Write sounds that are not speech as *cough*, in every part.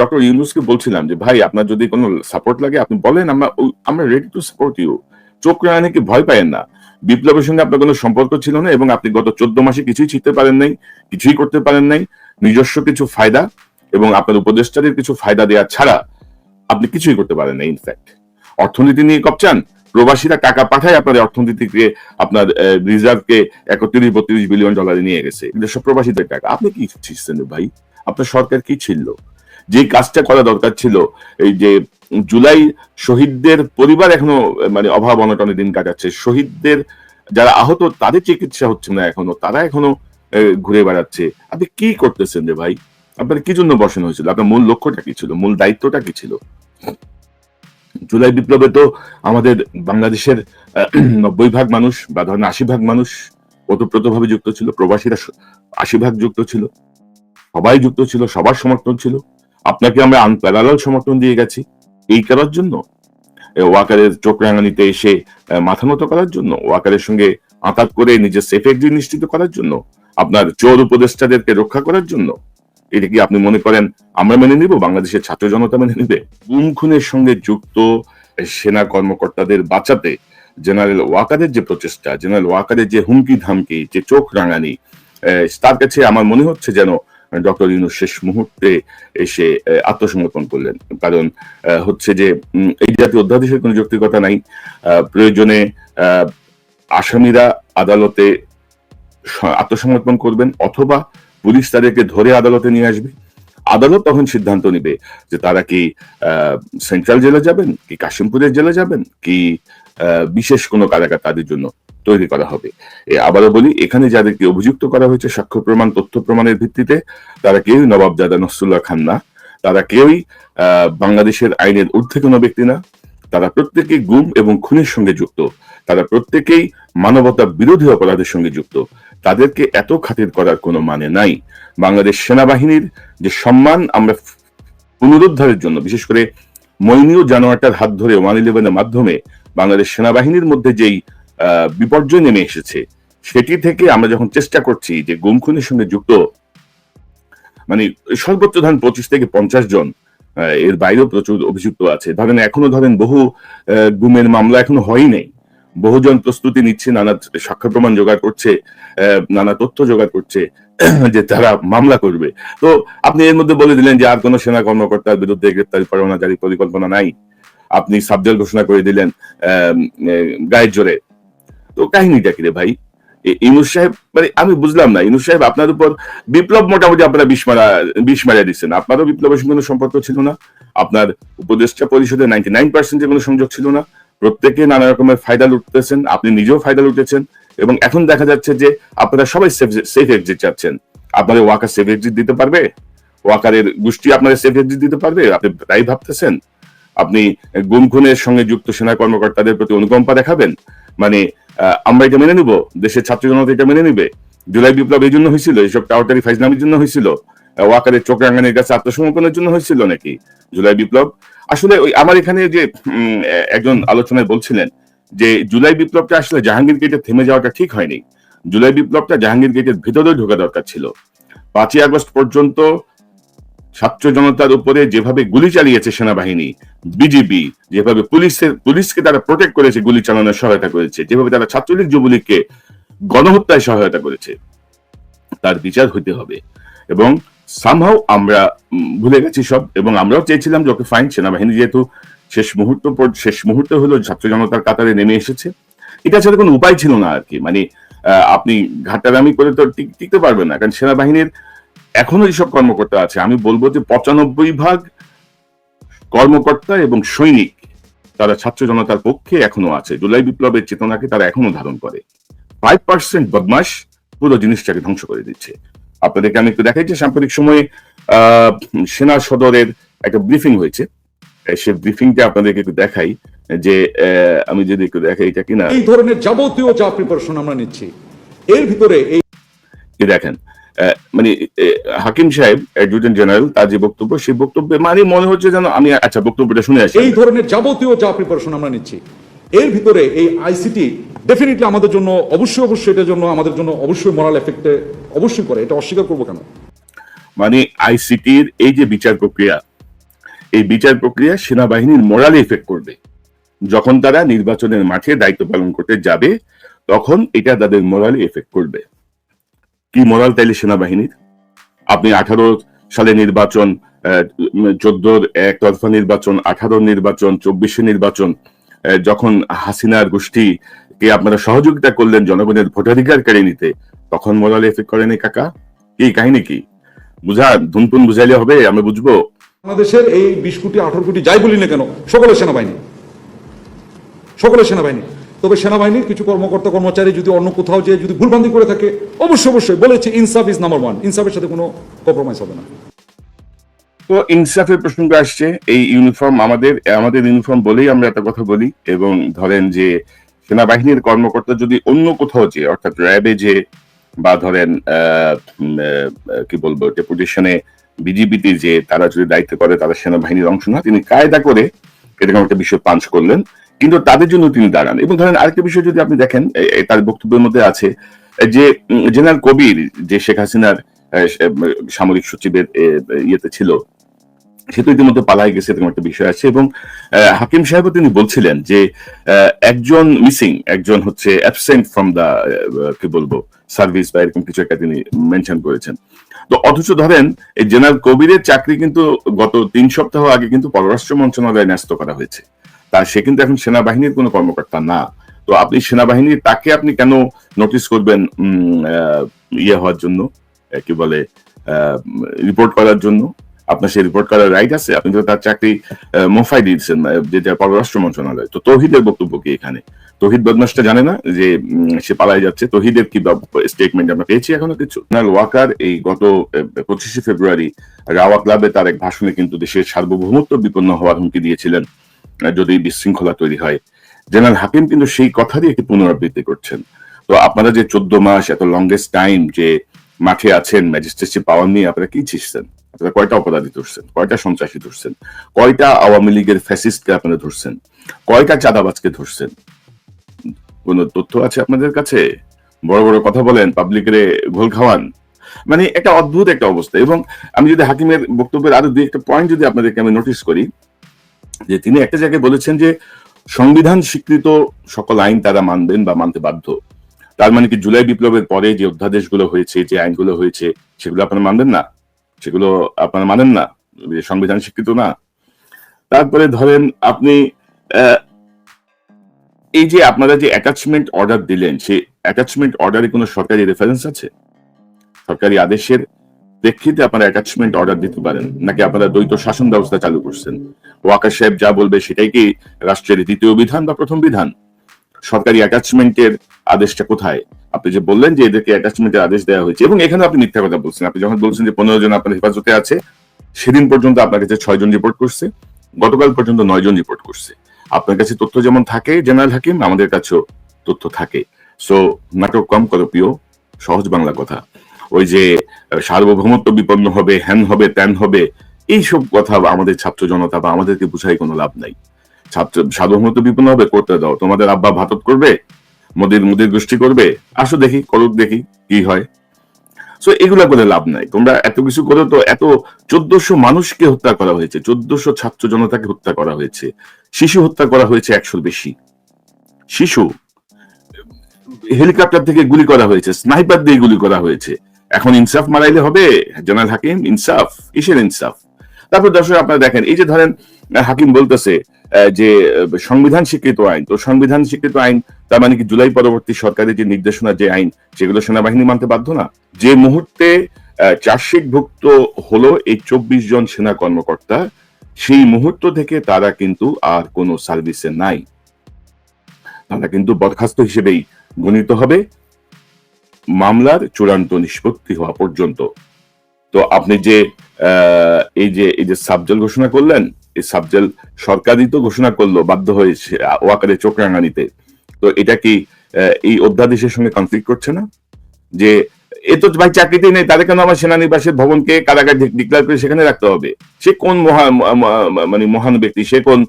Doctor ইউনুসকে বলছিলাম যে, ভাই, আপনার যদি কোনো সাপোর্ট লাগে, আপনি বলেন, আমরা আমরা রেডি টু সাপোর্ট ইউ চোখ রানাকে ভয় পায়েন না। বিপ্লবের সঙ্গে আপনার কোনো সম্পর্ক ছিল না এবং আপনি গত চোদ্দ মাসে কিছুই শিখতে পারেন নাই, কিছুই করতে পারেন নাই। নিজস্ব কিছু ফায়দা এবং আপনার উপদেষ্টাদের কিছু ফায়দা দেওয়া ছাড়া আপনি কিছুই করতে পারেন না ইনফ্যাক্ট অর্থনীতি নিয়ে কপচান প্রবাসীরা টাকা পাঠায় আপনাদের অর্থনীতিকে, আপনার রিজার্ভকে একত্রিশ বত্রিশ বিলিয়ন ডলারে নিয়ে গেছে। সব প্রবাসীদের টাকা। আপনি কি ছিলেন ভাই? আপনার সরকার কি ছিল? যে কাজটা করা দরকার ছিল, এই যে জুলাই শহীদদের পরিবার এখনও মানে অভাব অনটনে দিন কাটাচ্ছে। শহীদদের যারা আহত, তাদের চিকিৎসা হচ্ছে না এখনও, তারা এখনও ঘুরে বেড়াচ্ছে। আপনি কি করতেছেন রে ভাই? আপনার কি জন্য বসানো হয়েছিল? আপনার মূল লক্ষ্যটা কি ছিল? মূল দায়িত্বটা কি ছিল? জুলাই বিপ্লবে তো আমাদের বাংলাদেশের নব্বই ভাগ মানুষ বা ধরেন আশি ভাগ মানুষ ওতপ্রোতভাবে যুক্ত ছিল, প্রবাসীরা আশি ভাগ যুক্ত ছিল, সবাই যুক্ত ছিল, সবার সমর্থন ছিল। আপনাকে আমরা আনপ্যারালাল সমর্থন দিয়ে গেছি এই করার জন্য। ওয়াকারের চোখ রাঙানিতে এসে মাথা নত করার জন্য, ওয়াকারের সঙ্গে আঁতাত করে নিজের সেফ এক্সিট নিশ্চিত করার জন্য, আপনার চোর উপদেষ্টাদেরকে রক্ষা করার জন্য। এটা কি আপনি মনে করেন আমরা মেনে নিব? বাংলাদেশের ছাত্র জনতা মেনে নিবে? গুম খুনের সঙ্গে যুক্ত সেনা কর্মকর্তাদের বাঁচাতে জেনারেল ওয়াকারের যে প্রচেষ্টা, জেনারেল ওয়াকারের যে হুমকি ধামকি যে চোখ রাঙানি তার কাছে আমার মনে হচ্ছে যেন ডক্টর ইউনুস শেষ মুহূর্তে এসে আত্মসমর্পণ করলেন। কারণ হচ্ছে যে এই জাতীয় অধ্যাদেশের কোনো যৌক্তিকতা নাই। প্রয়োজনে আসামিরা আদালতে আত্মসমর্পণ করবেন অথবা পুলিশ তাদেরকে ধরে আদালতে নিয়ে আসবে। আদালত তখন সিদ্ধান্ত নিবে যে তারা কি সেন্ট্রাল জেলে যাবেন, কি কাশিমপুরের জেলে যাবেন, কি বিশেষ কোনো কারাগার তাদের জন্য তৈরি করা হবে। আবারও বলি, এখানে যাদেরকে অভিযুক্ত করা হয়েছে সাক্ষ্য প্রমাণ, তথ্য প্রমাণের ভিত্তিতে, তারা কেউই নবাবজাদা নসরুল্লাহ খান না। তারা কেউই বাংলাদেশের আইনের ঊর্ধ্বে কোনো ব্যক্তি না। তারা প্রত্যেকেই গুম এবং খুনের সঙ্গে যুক্ত। তারা প্রত্যেকেই মানবতা বিরোধী অপরাধের সঙ্গে যুক্ত। তাদেরকে এত খাতির করার কোনো মানে নাই। বাংলাদেশ সেনাবাহিনীর যে সম্মান আমরা পুনরুদ্ধারের জন্য, বিশেষ করে মইনীয় জানোয়ারটার হাত ধরে ওয়ান ইলেভেনের মাধ্যমে বাংলাদেশ সেনাবাহিনীর মধ্যে যেই বিপর্যয় নেমে এসেছে, সেটি থেকে আমরা যখন চেষ্টা করছি যে গুম খুনের সঙ্গে যুক্ত মানে সর্বোচ্চ ধরেন পঁচিশ থেকে পঞ্চাশ জন এর বাইরেও প্রচুর অভিযুক্ত আছে। ধরেন এখনও ধরেন বহু গুমের মামলা এখনও হয়ই নাই। বহুজন প্রস্তুতি নিচ্ছে, নানা সাক্ষ্য প্রমাণ জোগাড় করছে নানা তথ্য জোগাড় করছে। *clears throat* যে তারা মামলা করবে। তো আপনি এর মধ্যে বলে দিলেন যে আর কোনো সেনা কর্মকর্তার বিরুদ্ধে গ্রেপ্তারি পরোয়ানা জারি পরিকল্পনা নাই। আপনি সাবজেল ঘোষণা করে দিলেন গায়ের জোরে। তো কাহিনীটা কি রে ভাই? ইনুস সাহেব মানে আমি বুঝলাম না ইনুস সাহেব আপনার উপর বিপ্লব মোটামুটি আপনারা বিষ মারা বিষ মারা দিচ্ছেন। আপনারও বিপ্লবের সঙ্গে কোনো সম্পর্ক ছিল না। আপনার উপদেষ্টা পরিষদে নাইনটি নাইন পার্সেন্টের কোনো সংযোগ ছিল না। প্রত্যেকে নানা রকমের ফায়দা লুটতেছেন, আপনি নিজেও ফায়দা লুটেছেন। এবং এখন দেখা যাচ্ছে যে আপনারা সবাই সেফ এক্সিট চাচ্ছেন। আপনাদের ওয়াকার সেফ এক্সিট দিতে পারবে? ওয়াকারের গোষ্ঠী আপনাদের সেফ এক্সিট দিতে পারবে? আপনি তাই ভাবতেছেন? আপনি গুম খুনের সঙ্গে যুক্ত সেনা কর্মকর্তাদের প্রতি অনুকম্পা দেখাবেন? মানে আমরা এটা মেনে নিব? দেশের ছাত্র জনতা এটা মেনে নিবে? জুলাই বিপ্লব এই জন্য হয়েছিল? এইসব টাওয়াটারি ফাইজলামের জন্য হয়েছিল? ওয়াকারের চোখ রাঙানির কাছে আত্মসমর্পণের জন্য হয়েছিল নাকি জুলাই বিপ্লব? আসলে ওই আমার এখানে যে একজন আলোচনায় বলছিলেন যে জুলাই বিপ্লবটা আসলে জাহাঙ্গীর গেটে থেমে যাওয়াটা ঠিক হয়নি। জুলাই বিপ্লবটা জাহাঙ্গীর গেটের ভিতরে ঢোকা দরকার ছিল। পাঁচই আগস্ট পর্যন্ত ছাত্র জনতার উপরে যেভাবে গুলি চালিয়েছে সেনাবাহিনী, বিজিবি, যেভাবে পুলিশের, পুলিশকে তারা প্রোটেক্ট করেছে, গুলি চালানোর সহায়তা করেছে, যেভাবে তারা ছাত্রলীগ যুবলীগকে গণহত্যায় সহায়তা করেছে, তার বিচার হইতে হবে। এবং সামহাও আমরা ভুলে গেছি সব, এবং আমরাও চেয়েছিলাম যে ওকে ফাইন সেনাবাহিনী যেহেতু শেষ মুহূর্ত শেষ মুহূর্তে হলো ছাত্র জনতার কাতারে নেমে এসেছে। এটা ছাড়া কোনো উপায় ছিল না আর কি। মানে আপনি ঘাটারামি করে তো টিকতে পারবেন না, কারণ সেনাবাহিনীর এখনও যেসব কর্মকর্তা আছে, আমি বলব যে পঁচানব্বই ভাগ কর্মকর্তা এবং সৈনিক তারা ছাত্র জনতার পক্ষে এখনও আছে। জুলাই বিপ্লবের চেতনাকে তারা এখনও ধারণ করে। ফাইভ পার্সেন্ট বদমাস পুরো জিনিসটাকে ধ্বংস করে দিচ্ছে। আপনাদেরকে আমি একটু দেখাই যে সাম্প্রতিক সময়ে সেনা সদরের একটা ব্রিফিং হয়েছে। সে ব্রিফিংটা আপনাদেরকে একটু দেখাই যে আমি যদি একটু দেখাই এটা কিনা। এই ধরনের যাবতীয় যা প্রিপারেশন আমরা নিচ্ছি এর ভিতরে এই দেখেন মানে হাকিম সাহেব অ্যাডজুটেন্ট জেনারেল তার যে বক্তব্য সেই বক্তব্যে মানে মনে হচ্ছে যেন আমি আচ্ছা বক্তব্যটা শুনে আসি। এই ধরনের যাবতীয় যা প্রিপারেশন আমরা নিচ্ছি এর ভিতরে এই আইসিটি ডেফিনেটলি আমাদের জন্য অবশ্যই অবশ্যই এটার জন্য আমাদের জন্য অবশ্যই মোরাল এফেক্টে অবশ্যই করে এটা অস্বীকার করব কেন? মানে আইসিটির এই যে বিচার প্রক্রিয়া এই বিচার প্রক্রিয়া সেনাবাহিনীর মোরালে এফেক্ট করবে। যখন তারা নির্বাচনের মাঠে দায়িত্ব পালন করতে যাবে, তখন এটা তাদের মোরালে এফেক্ট করবে। কি মোরাল তাইলে সেনাবাহিনীর? আপনি আঠারো সালে নির্বাচন চোদ্দোর একতরফা নির্বাচন, আঠারো নির্বাচন, চব্বিশে নির্বাচন যখন হাসিনার গোষ্ঠীকে আপনারা সহযোগিতা করলেন জনগণের ভোটাধিকার কেড়ে নিতে, তখন মোরাল এফেক্ট করেনি কাকা? এই কাহিনী কি? বুঝা ধুনপুন বুঝাইলে হবে, আমি বুঝব। বাংলাদেশের এই বিশ কোটি, আঠারো কোটি যাই বলি না কেন, সকলের সেনাবাহিনী। সকলের সেনাবাহিনী। তবে সেনাবাহিনীর কিছু কর্মকর্তা, কর্মচারী যদি অন্য কোথাও যেয়ে যদি ভুলভ্রান্তি করে থাকে, অবশ্যই অবশ্যই বলেছে ইনসাফ ইজ নাম্বার ওয়ান ইনসাফের সাথে কোনো কম্প্রোমাইজ হবে না। তো ইনসাফের প্রসঙ্গ আসছে, এই ইউনিফর্ম আমাদের আমাদের ইউনিফর্ম বলেই আমরা একটা কথা বলি, এবং ধরেন যে সেনাবাহিনীর কর্মকর্তা যদি অন্য কোথাও যে অর্থাৎ র্যাবে যে বা ধরেন কি বলব ডেপুটেশনে বিজিবিতে যে তারা যদি দায়িত্ব করে, তারা সেনাবাহিনীর অংশ না তিনি কায়দা করে এরকম একটা বিষয় পাঞ্চ করলেন। কিন্তু তাদের জন্য তিনি দাঁড়ান। এবং ধরেন আরেকটা বিষয় যদি আপনি দেখেন তার বক্তব্যের মধ্যে আছে যে জেনারেল কবির যে শেখ হাসিনার সামরিক সচিবের ইয়েতে ছিল সে তো ইতিমধ্যে পালাই গেছে, এরকম একটা বিষয় আছে। এবং হাকিম সাহেবও তিনি বলছিলেন যে একজন মিসিং একজন হচ্ছে অ্যাবসেন্ট ফ্রম দা কি বলব সার্ভিস বা এরকম কিছু একটা তিনি মেনশন করেছেন। তো অথচ ধরেন, এই জেনারেল কবিরের চাকরি কিন্তু গত তিন সপ্তাহ আগে কিন্তু পররাষ্ট্র মন্ত্রণালয়ে ন্যস্ত করা হয়েছে। তা সে কিন্তু এখন সেনাবাহিনীর কোনো কর্মকর্তা না। তো আপনি সেনাবাহিনীর তাকে আপনি কেন নোটিস করবেন ইয়ে হওয়ার জন্য? কি বলে রিপোর্ট করার জন্য? আপনার সেই রিপোর্ট করার রাইট আছে, আপনি তো তার চাকরি মোফাই দিয়েছেন যেটা পররাষ্ট্র মন্ত্রণালয়। তো তৌহিদের বক্তব্য কি এখানে? তৌহিদ বদমাসটা জানে না যে সে পালাই যাচ্ছে। তৌহিদের কি স্টেটমেন্ট আমরা পেয়েছি এখনও কিছু? ওয়াকার এই গত পঁচিশে ফেব্রুয়ারি রাওয়া ক্লাবে তার এক ভাষণে কিন্তু দেশের সার্বভৌমত্ব বিপন্ন হওয়ার হুমকি দিয়েছিলেন যদি বিশৃঙ্খলা তৈরি হয়। জেনারেল হাকিম কিন্তু সেই কথারই একটি পুনরাবৃত্তি করছেন। তো আপনারা যে চোদ্দ মাস এত লংগেস্ট টাইম যে মাঠে আছেন ম্যাজিস্ট্রেসি পাওয়ার নিয়ে আপনারা কি ছিসছেন আপনারা কয়টা অপরাধী ধরছেন? কয়টা সন্ত্রাসী ধরছেন? কয়টা আওয়ামী লীগের ফ্যাসিস্টকে আপনারা ধরছেন? কয়টা চাঁদাবাজকে ধরছেন? কোন তথ্য আছে আপনাদের কাছে? বড় বড় কথা বলেন, পাবলিকের ঘোল খাওয়ান। মানে একটা অদ্ভুত একটা অবস্থা। এবং আমি যদি হাকিমের বক্তব্যের আরও দুই একটা পয়েন্ট যদি আপনাদেরকে আমি নোটিস করি, যে তিনি একটা জায়গায় বলেছেন যে সংবিধান স্বীকৃত সকল আইন তারা মানবেন বা মানতে বাধ্য। তার মানে কি জুলাই বিপ্লবের পরে যে অধ্যাদেশগুলো হয়েছে, যে আইনগুলো হয়েছে, সেগুলো আপনারা মানবেন না? সেগুলো আপনারা মানেন না সংবিধান স্বীকৃত না। তারপরে ধরেন আপনি এই যে আপনারা যে অ্যাটাচমেন্ট অর্ডার দিলেন সেই অ্যাটাচমেন্ট অর্ডারে কোনো সরকারি রেফারেন্স আছে? সরকারি আদেশের প্রেক্ষিতে আপনারা অ্যাটাচমেন্ট অর্ডার দিতে পারেন, নাকি আপনারা দ্বৈত শাসন ব্যবস্থা চালু করছেন? ওয়াকার সাহেব যা বলবে সেটাই কি রাষ্ট্রের দ্বিতীয় বিধান বা প্রথম বিধান? সরকারি অ্যাটাচমেন্টের আদেশটা কোথায়? আপনি যে বললেন যে এদেরকে অ্যাটাচমেন্টের আদেশ দেওয়া হয়েছে, এবং এখানে আপনি মিথ্যা কথা বলছেন। আপনি যখন বলছেন যে পনেরো জন আপনার হেফাজতে আছে, সেদিন পর্যন্ত আপনার কাছে ছয় জন রিপোর্ট করছে, গতকাল পর্যন্ত নয় জন রিপোর্ট করছে। আপনার কাছে তথ্য যেমন থাকে, জেনারেল হাকিম, আমাদের কাছেও তথ্য থাকে। সো নাটক কম করো প্রিয় সহজ বাংলা কথা। ওই যে সার্বভৌমত্ব বিপন্ন হবে হ্যান হবে, ত্যান হবে, এইসব কথা আমাদের ছাত্র জনতা বা আমাদেরকে বুঝাই কোনো লাভ নাই। ছাত্র, সার্বভৌমত্ব বিপন্ন হবে, করতে দাও। তোমাদের আব্বা ভাতত করবে মোদির মোদির গোষ্ঠী করবে? আসো দেখি, করুক দেখি কি হয়। সো এগুলা করে লাভ নাই। তোমরা এত কিছু করে তো এত চোদ্দশো মানুষকে হত্যা করা হয়েছে, চোদ্দশো ছাত্র জনতাকে হত্যা করা হয়েছে, শিশু হত্যা করা হয়েছে একশোর বেশি। শিশু, হেলিকপ্টার থেকে গুলি করা হয়েছে, স্নাইপার দিয়ে গুলি করা হয়েছে। এখন ইনসাফ মারাইলে হবে, জেনারেল হাকিম, ইনসাফ, কিসের ইনসাফ? তারপর দর্শক আপনারা দেখেন, এই যে ধরেন হাকিম বলতেছে যে সংবিধান স্বীকৃত আইন, তো সংবিধান স্বীকৃত আইন, তার মানে কি জুলাই পরবর্তী সরকারের যে নির্দেশনা, যে আইন, সেগুলো সেনাবাহিনী মানতে বাধ্য না? যে মুহূর্তে চার্জশিট ভুক্ত হলো এই চব্বিশ জন সেনা কর্মকর্তা, সেই মুহূর্ত থেকে তারা কিন্তু আর কোনো সার্ভিসে নাই। তারা কিন্তু বরখাস্ত হিসেবেই গণিত হবে। মামলার চূড়ান্ত নিষ্পত্তি হওয়া পর্যন্ত। তো আপনি যে এই যে এই যে সাবজেল ঘোষণা করলেন, এই সাবজেল সরকারই তো ঘোষণা করল, বাধ্য হয়েছে ওয়াকারে চোখ রাঙানিতে। তো এটা কি এই অধ্যাদেশের সঙ্গে কনফ্লিক্ট করছে না? যে, এ তো ভাই চাকরিতেই নেই, তাদের কেন আমার সেনানিবাসের ভবনকে কারাগার ডিক্লেয়ার করে সেখানে রাখতে হবে? সে কোন মহা মানে মহান ব্যক্তি, সে কোন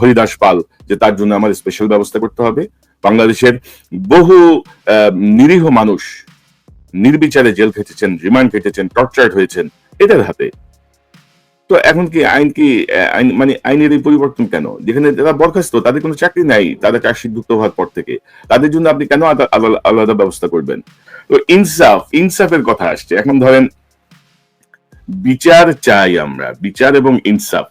হরিদাস পাল যে তার জন্য আমার স্পেশাল ব্যবস্থা করতে হবে? বাংলাদেশের বহু নিরীহ মানুষ নির্বিচারে জেল খেটেছেন, রিমান্ড খেটেছেন, টর্চার্ড হয়েছেন, এদের হাতে। তো এখন কি আইন কি মানে আইনের এই পরিবর্তন কেন? যেখানে যারা বরখাস্ত, তাদের কোনো চাকরি নাই, তাদের চার্জশিটভুক্ত হওয়ার পর থেকে। তাদের জন্য আপনি কেন আলাদা- ব্যবস্থা করবেন? তো ইনসাফ, ইনসাফের কথা আসছে। এখন ধরেন, বিচার চাই আমরা, বিচার এবং ইনসাফ।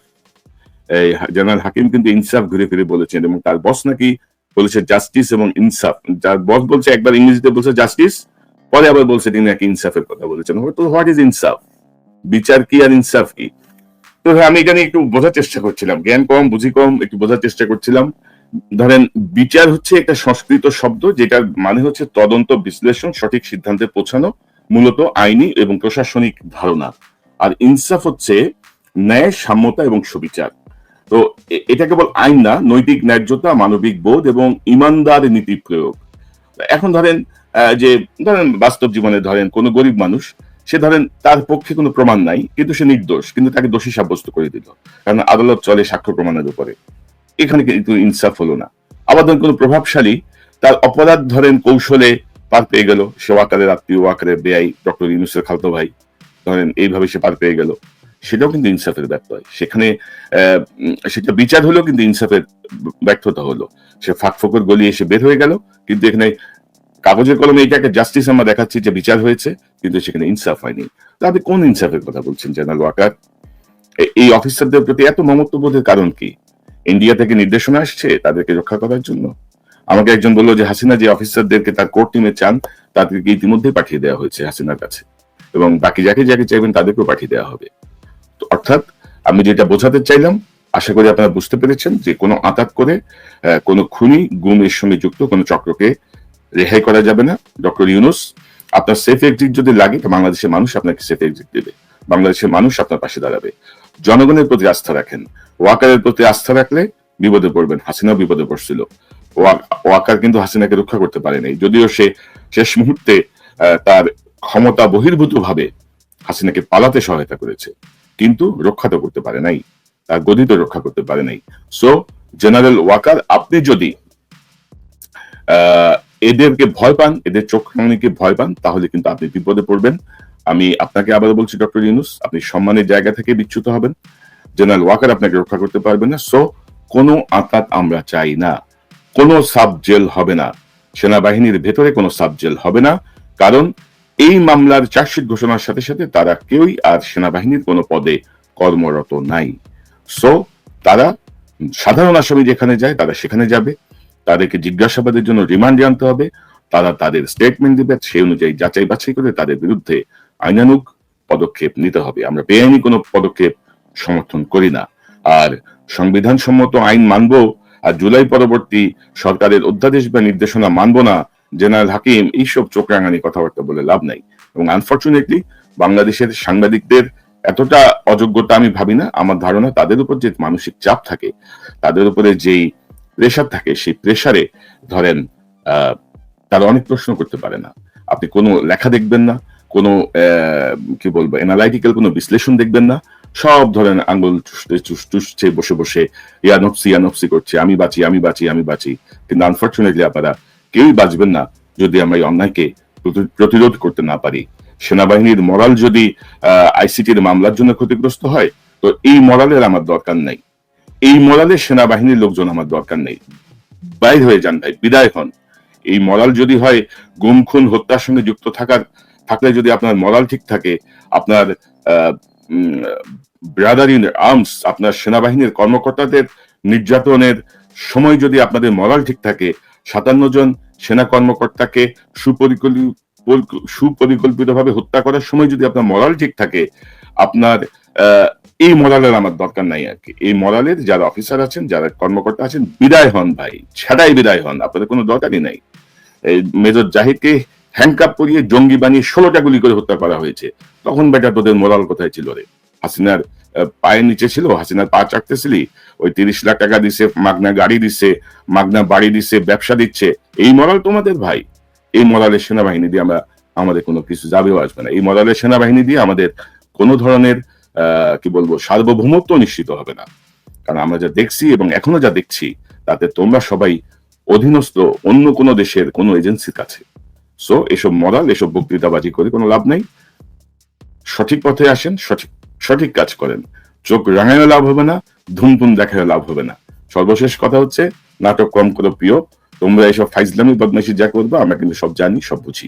জেনারেল হাকিম কিন্তু ইনসাফ ঘুরে ফিরে বলেছেন, এবং তার বস নাকি বলেছে জাস্টিস এবং ইনসাফ। যার বস বলছে, একবার ইংরেজিতে বলছে জাস্টিস পরে আবার বলছে, তিনি নাকি ইনসাফের কথা বলেছেন। তো হোয়াট ইজ ইনসাফ বিচার কি আর ইনসাফ কি? তো আমি এখানে একটু বোঝার চেষ্টা করছিলাম। জ্ঞান কম, বুঝি কম, একটু বোঝার চেষ্টা করছিলাম। ধরেন, বিচার হচ্ছে একটা সংস্কৃত শব্দ, যেটার মানে হচ্ছে তদন্ত, বিশ্লেষণ, সঠিক সিদ্ধান্তে পৌঁছানো, মূলত আইনি এবং প্রশাসনিক ধারণা। আর ইনসাফ হচ্ছে ন্যায়, সাম্যতা এবং সুবিচার। তো এটা কেবল আইন না, নৈতিক ন্যায্যতা, মানবিক বোধ এবং ইমানদার নীতি প্রয়োগ। এখন ধরেন যে ধরেন বাস্তব জীবনে ধরেন কোন গরিব মানুষ, সে ধরেন তার পক্ষে কোনো প্রমাণ নাই, কিন্তু সে নির্দোষ, কিন্তু তাকে দোষী সাব্যস্ত করে দিল। কারণ আদালত চলে সাক্ষ্য প্রমাণের উপরে। এখানে কিন্তু ইনসাফ হলো না। আবার ধরেন কোনো প্রভাবশালী তার অপরাধ ধরেন কৌশলে পার পেয়ে গেল। সে ওয়াকারের আত্মীয় ওয়াকারের বেআই, ডক্টর ইউনুসের খালতো ভাই, ধরেন এইভাবে সে পার পেয়ে গেল। সেটাও কিন্তু ইনসাফের ব্যত্যয় সেখানে সেটা বিচার হলো কিন্তু ইনসাফের ব্যর্থতা হলো। সে ফাঁক ফোকর গলিয়ে এসে বের হয়ে গেল, কিন্তু এখানে কাগজের কলমে এটাকে জাস্টিস আমরা দেখাচ্ছি যে বিচার হয়েছে, কিন্তু সেখানে ইনসাফ হয়নি। তা আপনি কোন ইনসাফের কথা বলছেন জেনারেল ওয়াকার এই অফিসারদের প্রতি এত মমত্ববোধের কারণ কি? ইন্ডিয়া থেকে নির্দেশনা আসছে তাদেরকে রক্ষা করার জন্য? আমাকে একজন বলল যে হাসিনা যে অফিসারদেরকে তার কোর্ট টিমে চান, তাদেরকে ইতিমধ্যেই পাঠিয়ে দেওয়া হয়েছে হাসিনার কাছে। এবং বাকি যাকে যাকে চাইবেন তাদেরকেও পাঠিয়ে দেওয়া হবে। তো অর্থাৎ আমি যেটা বোঝাতে চাইলাম, আশা করি আপনারা বুঝতে পেরেছেন যে কোনো আঘাত করে কোনো খুনি গুমের সঙ্গে যুক্ত কোনো চক্রকে রেহাই করা যাবে না। ডক্টর ইউনুস, আপনার সেফ এক্সিট যদি লাগে, তো বাংলাদেশের মানুষ আপনাকে সেফ এক্সিট দেবে। বাংলাদেশের মানুষ আপনার পাশে দাঁড়াবে। জনগণের প্রতি আস্থা রাখেন। ওয়াকারের প্রতি আস্থা রাখলে বিপদে পড়বেন। হাসিনাও বিপদে পড়ছিল। ওয়াকার কিন্তু হাসিনাকে রক্ষা করতে পারেনি যদিও সে শেষ মুহূর্তে তার ক্ষমতা বহির্ভূত ভাবে হাসিনাকে পালাতে সহায়তা করেছে। কিন্তু রক্ষা তো করতে পারে নাই। তার গদি তো রক্ষা করতে পারে নাই। সো জেনারেল ওয়াকার আপনি যদি এদেরকে ভয় পান, এদের চোখ রাঙানিকে ভয় পান, তাহলে কিন্তু আপনি বিপদে পড়বেন। আমি আপনাকে আবারও বলছি, ডক্টর ইউনুস, আপনি সম্মানের জায়গা থেকে বিচ্যুত হবেন। জেনারেল ওয়াকার আপনাকে রক্ষা করতে পারবেন না। সো কোনো আঘাত আমরা চাই না। কোনো সাব জেল হবে না। সেনাবাহিনীর ভেতরে কোনো সাব জেল হবে না। কারণ এই মামলার চার্জশিট ঘোষণার সাথে সাথে তারা কেউই আর সেনাবাহিনীর কোনো পদে কর্মরত নাই। সো তারা সাধারণ আসামি যেখানে যায়, তারা সেখানে যাবে। তাদেরকে জিজ্ঞাসাবাদের জন্য রিমান্ডে আনতে হবে। তারা তাদের স্টেটমেন্ট দিবে, সেই অনুযায়ী যাচাই বাছাই করে তাদের বিরুদ্ধে আইনানুগ পদক্ষেপ নিতে হবে। আমরা বেআইনি কোনো পদক্ষেপ সমর্থন করি না। আর সংবিধান সম্মত আইন মানবো আর জুলাই পরবর্তী সরকারের অধ্যাদেশ বা নির্দেশনা মানবো না, জেনারেল হাকিম এইসব চোখ রাঙানি কথাবার্তা বলে লাভ নাই। এবং আনফর্চুনেটলি বাংলাদেশের সাংবাদিকদের এতটা অযোগ্যতা আমি ভাবি না। আমার ধারণা তাদের উপর যে মানসিক চাপ থাকে, তাদের উপরে যেই প্রেশার থাকে, সেই প্রেশারে ধরেন তারা অনেক প্রশ্ন করতে পারে না। আপনি কোনো লেখা দেখবেন না, কোনো কি বলব এনালাইটিক্যাল কোনো বিশ্লেষণ দেখবেন না। সব ধরেন আঙ্গুল চুষছে, বসে বসে ইয়ানপসি ইয়ানপসি করছে, আমি বাঁচি আমি বাঁচি আমি বাঁচি। কিন্তু আনফর্চুনেটলি আপনারা কেউই বাঁচবেন না যদি আমরা এই অন্যায়কে প্রতি- প্রতিরোধ করতে না পারি। সেনাবাহিনীর মরাল যদি আইসিটির মামলার জন্য ক্ষতিগ্রস্ত হয়, তো এই মরালের আমার দরকার নাই। এই মরালে সেনাবাহিনীর লোকজন আমার দরকার নেই। বাইর হয়ে যান ভাই, বিদায় হন। এই মরাল যদি হয় গুম খুন হত্যার সঙ্গে যুক্ত থাকার থাকলে যদি আপনার মরাল ঠিক থাকে, আপনার ব্রাদার ইন আর্মস আপনার সেনাবাহিনীর কর্মকর্তাদের নির্যাতনের সময় যদি আপনাদের মরাল ঠিক থাকে, সাতান্ন জন সেনা কর্মকর্তাকে সুপরিকল্পিত সুপরিকল্পিতভাবে হত্যা করার সময় যদি আপনার মরাল ঠিক থাকে, আপনার এই মরালের আমার দরকার নাই আর কি। এই মরালের যারা অফিসার আছেন, যারা কর্মকর্তা আছেন, বিদায় হন ভাই ছাড়াই বিদায় হন, আপনাদের কোনো দরকারই নাই। মেজর জাহিদকে হ্যান্ডকাপ করিয়ে জঙ্গি বানিয়ে ষোলোটা গুলি করে হত্যা করা হয়েছে। তখন বেটা তোদের মোরাল কোথায় ছিল রে? হাসিনার পায়ের নিচে ছিল, হাসিনার পা চাকতেছিলি ওই তিরিশ লাখ টাকা দিছে, মাগনা গাড়ি দিছে, মাগনা বাড়ি দিছে, ব্যবসা দিচ্ছে। এই মরাল তোমাদের ভাই। এই মরালের সেনাবাহিনী দিয়ে আমরা, আমাদের কোনো কিছু যাবেও আসবে না। এই মরালের সেনাবাহিনী দিয়ে আমাদের কোনো ধরনের কি বলব, সার্বভৌমত্ব নিশ্চিত হবে না। কারণ আমরা যা দেখছি এবং এখনও যা দেখছি, তাতে তোমরা সবাই অধীনস্থ, অন্য কোনো দেশের কোনো এজেন্সির কাছে। সো এসব মরাল এসব বক্তৃতাবাজি করে কোনো লাভ নাই। সঠিক পথে আসেন, সঠিক সঠিক কাজ করেন। চোখ রাঙায়ও লাভ হবে না, ধুমধুম দেখায়ও লাভ হবে না। সর্বশেষ কথা হচ্ছে, নাটক কম করো প্রিয় তোমরা এইসব ফাইজলামি, বদমাইশি যা করব, আমরা কিন্তু সব জানি, সব বুঝি।